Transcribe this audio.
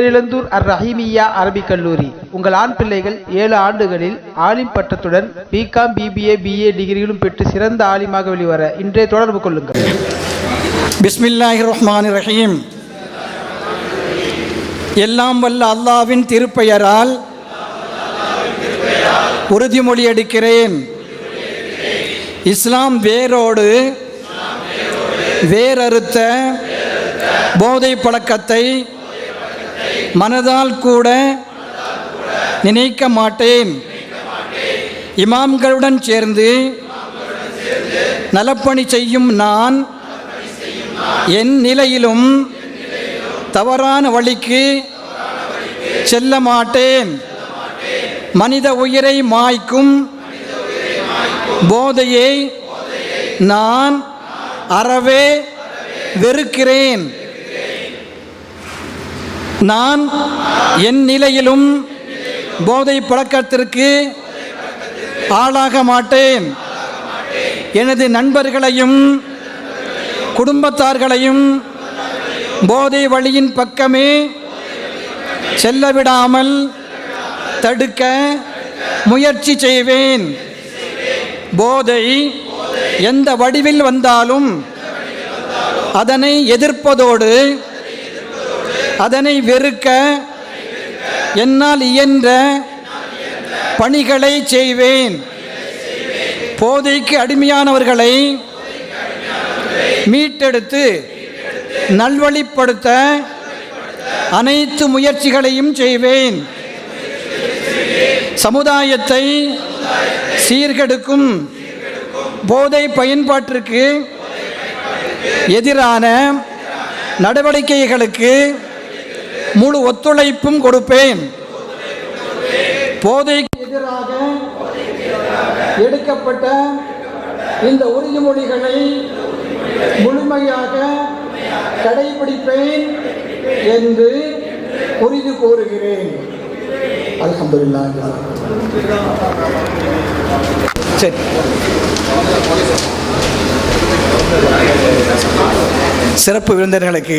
பேரிழந்தூர் அர் ரஹீமியா அரபிக் கல்லூரி. உங்கள் ஆண் பிள்ளைகள் ஏழு ஆண்டுகளில் ஆலிம் பட்டத்துடன் பிகாம் பிபிஏ பிஏ டிகிரிகளும் பெற்று சிறந்த ஆலிமாக வெளிவர இன்றைய தொடர்பு கொள்ளுங்கள். பிஸ்மில்லாஹி ரஹ்மான் ரஹீம் எல்லாம் வல்ல அல்லாவின் திருப்பெயரால் உறுதிமொழி எடுக்கிறேன். இஸ்லாம் வேரோடு வேரறுத்த போதை பழக்கத்தை மனதால் கூட நினைக்க மாட்டேன். இமாம்களுடன் சேர்ந்து நலப்பணி செய்யும் நான் என் நிலையிலும் தவறான வழிக்கு செல்ல மாட்டேன். மனித உயிரை மாய்க்கும் போதையை நான் அறவே வெறுக்கிறேன். நான் என் நிலையிலும் போதை பழக்கத்திற்கு ஆளாக மாட்டேன். எனது நண்பர்களையும் குடும்பத்தார்களையும் போதை வழியின் பக்கமே செல்லவிடாமல் தடுக்க முயற்சி செய்வேன். போதை எந்த வடிவில் வந்தாலும் அதனை எதிர்ப்பதோடு அதனை வெறுக்க என்னால் இயன்ற பணிகளை செய்வேன். போதைக்கு அடிமையானவர்களை மீட்டெடுத்து நல்வழிப்படுத்த அனைத்து முயற்சிகளையும் செய்வேன். சமுதாயத்தை சீர்கெடுக்கும் போதை பயன்பாட்டிற்கு எதிரான நடவடிக்கைகளுக்கு முழு ஒத்துழைப்பும் கொடுப்பேன். போதைக்கு எதிராக எடுக்கப்பட்ட இந்த உறுதிமொழிகளை முழுமையாக கடைபிடிப்பேன் என்று புரிந்து கூறுகிறேன். அல்ஹம்துலில்லாஹ். சரி. சிறப்பு விருந்தினர்களுக்கு